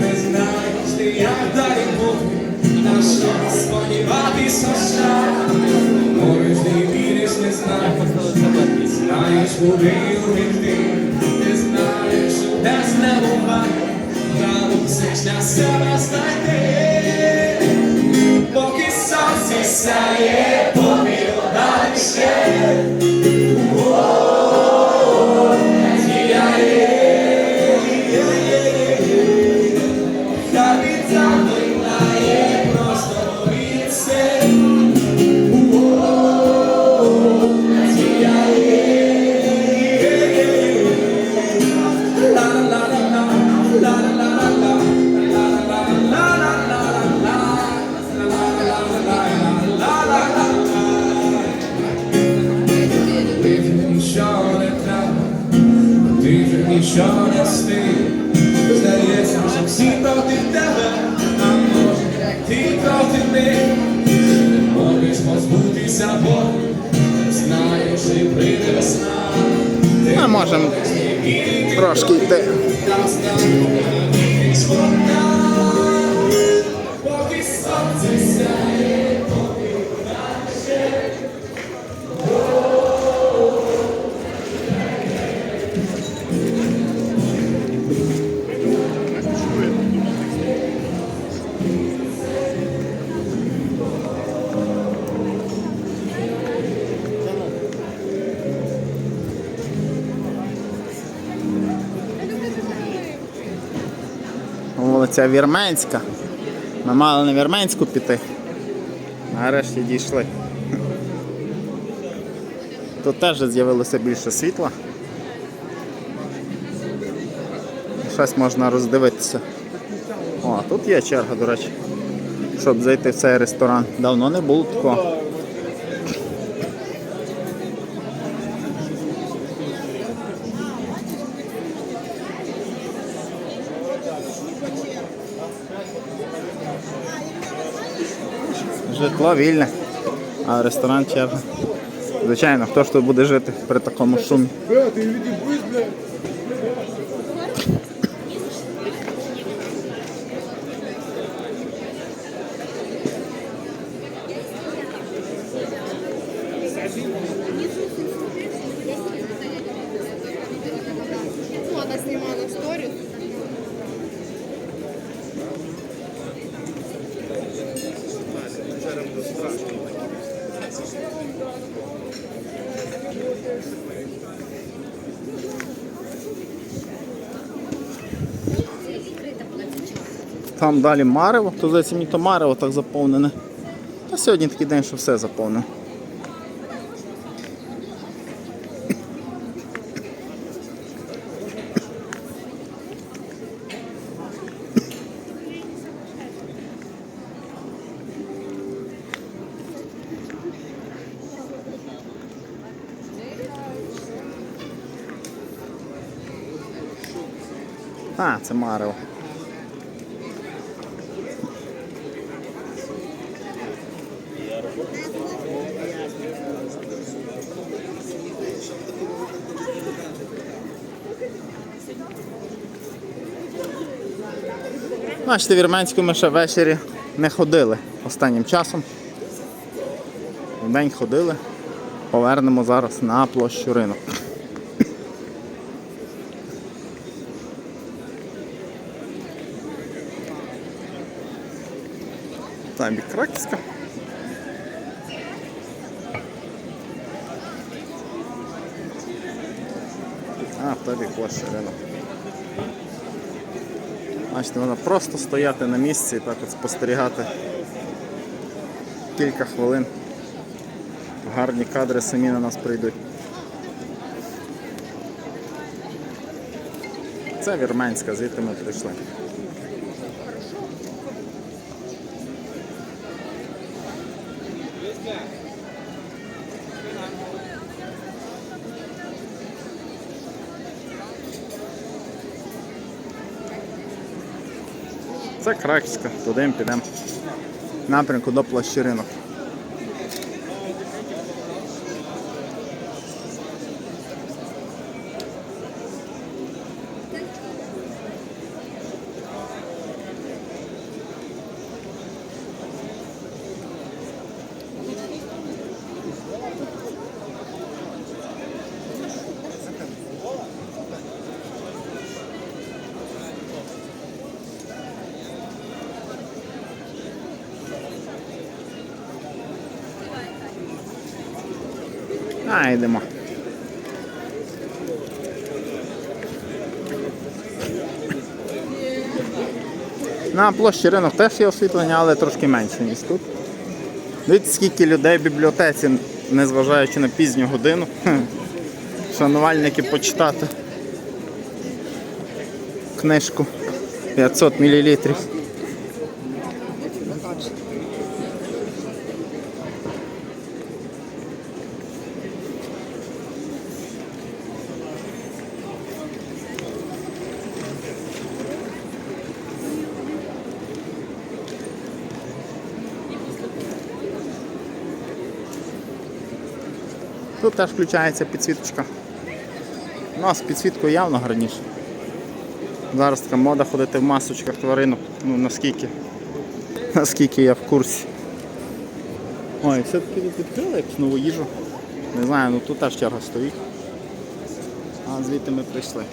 Не знаєш ти, як далі бути, на що сподіватися ще. Можеш не віриш, не знаєш, знаєш, куди увійти, не знаєш, де не буває, та мусиш для себе знайти. Нічого не стиг. Здається, що всі проти тебе, а може ти проти них. Можеш позбутися болю, знаєш, і прийде весна. Ми можемо трошки йти. Поки сонце Вулиця Вірменська. Ми мали на Вірменську піти. Нарешті дійшли. Тут теж з'явилося більше світла. Щось можна роздивитися. О, тут є черга, до речі, щоб зайти в цей ресторан. Давно не було такого. Житло вільне, а ресторан черга. Звичайно, хто ж тут буде жити при такому шумі? Вона знімала сторіс. Там далі Марево, то здається мені то Марево так заповнене. Та сьогодні такий день, що все заповнено. А, це Марево. Бачите, в Вірменську ми ще ввечері не ходили останнім часом. Вдень ходили. Повернемо зараз на площу ринок. Там бік Краківська. А, той площа ринок. Бачите, можна просто стояти на місці і так от спостерігати кілька хвилин. Гарні кадри самі на нас прийдуть. Це Вірменська, звідти ми прийшли. Це Краківська, туди ми підемо. Напрямку до площі ринок. А, йдемо. На площі ринок теж є освітлення, але трошки менше, ніж тут. Дивіться, скільки людей в бібліотеці, незважаючи на пізню годину. Шанувальники почитати книжку 500 мл. Тут теж включається підсвіточка. У нас підсвіткою явно гарніше. Зараз така мода ходити в масочках тваринок. Ну наскільки. Наскільки я в курсі. Ой, все-таки тут відкрили якусь нову їжу. Не знаю, ну тут теж черга стоїть. А звідти ми прийшли.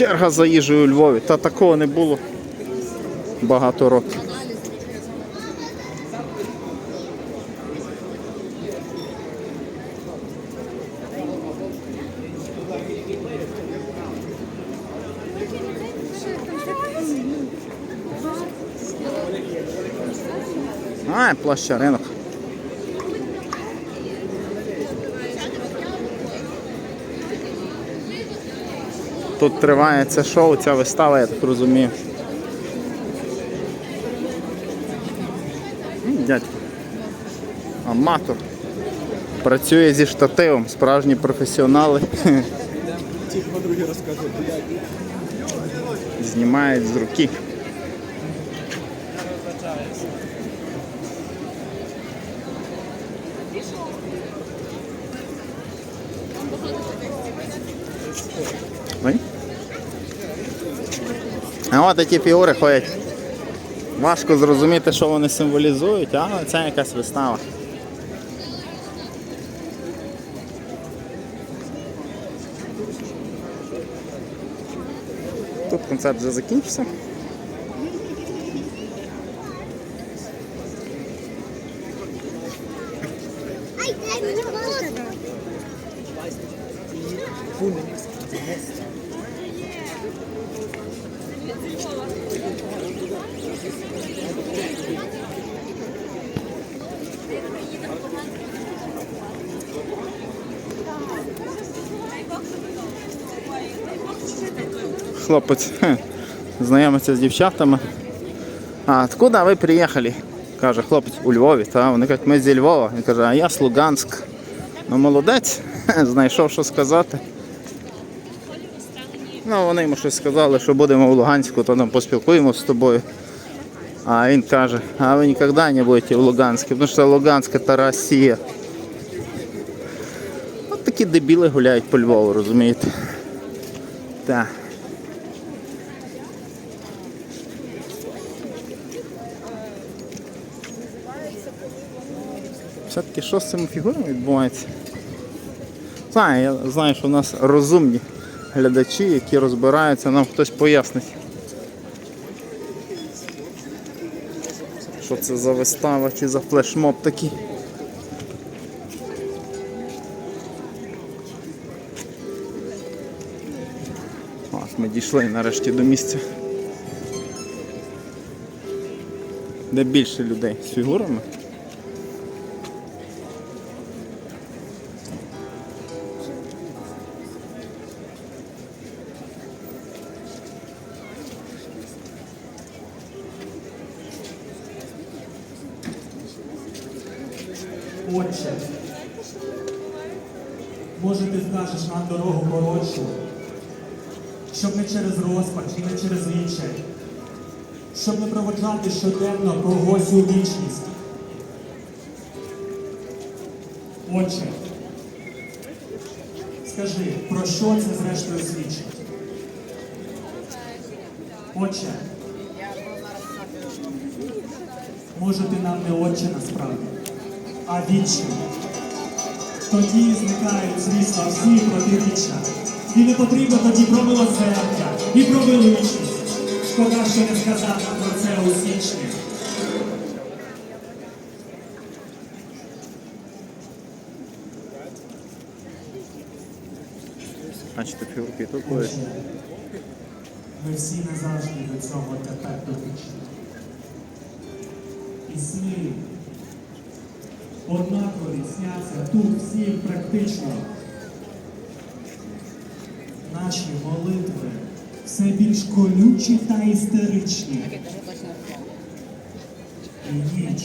Черга за їжею у Львові. Та такого не було багато років. А, площа ринок. Тут триває це шоу, ця вистава, я так розумію. Дядько. Аматор. Працює зі штативом, справжні професіонали. Знімають з руки. Ой. А от такі фігури ходять. Важко зрозуміти, що вони символізують, але це якась вистава. Тут концерт вже закінчився. Хлопець знайомиться з дівчатами. А откуда ви приїхали? Каже, хлопець у Львові. Та вони кажуть, ми зі Львова. Він каже, а я з Луганськ. Ну молодець, знайшов що сказати. Ну, вони йому щось сказали, що будемо в Луганську, то там поспілкуємося з тобою. А він каже, а ви ніколи не будете в Луганську, тому що Луганськ це Росія. От такі дебіли гуляють по Львову, розумієте? Так. Все-таки що з цими фігурами відбувається? Знаю, я знаю, що в нас розумні глядачі, які розбираються, нам хтось пояснить. Що це за вистава чи за флешмоб такий. Ми дійшли нарешті до місця. Де більше людей з фігурами. Отче, може ти скажеш нам дорогу коротшу, щоб не через розпач і не через відчай, щоб не проводжати щоденно когось у вічність. Отче, скажи, про що це зрештою свідчить? Отче, може ти нам не отче насправді, а вічний. Тоді зникають, звісно, всі протиріччя. І не потрібно тоді про милосердя, і про величність. Шкода, що не сказав нам про це у січні. Бачите, фігурки тут були. Ми всі назавжди до цього тепер дотичні. І сни однакові сняться тут всім практично. Наші молитви все більш колючі та істеричні. І ніч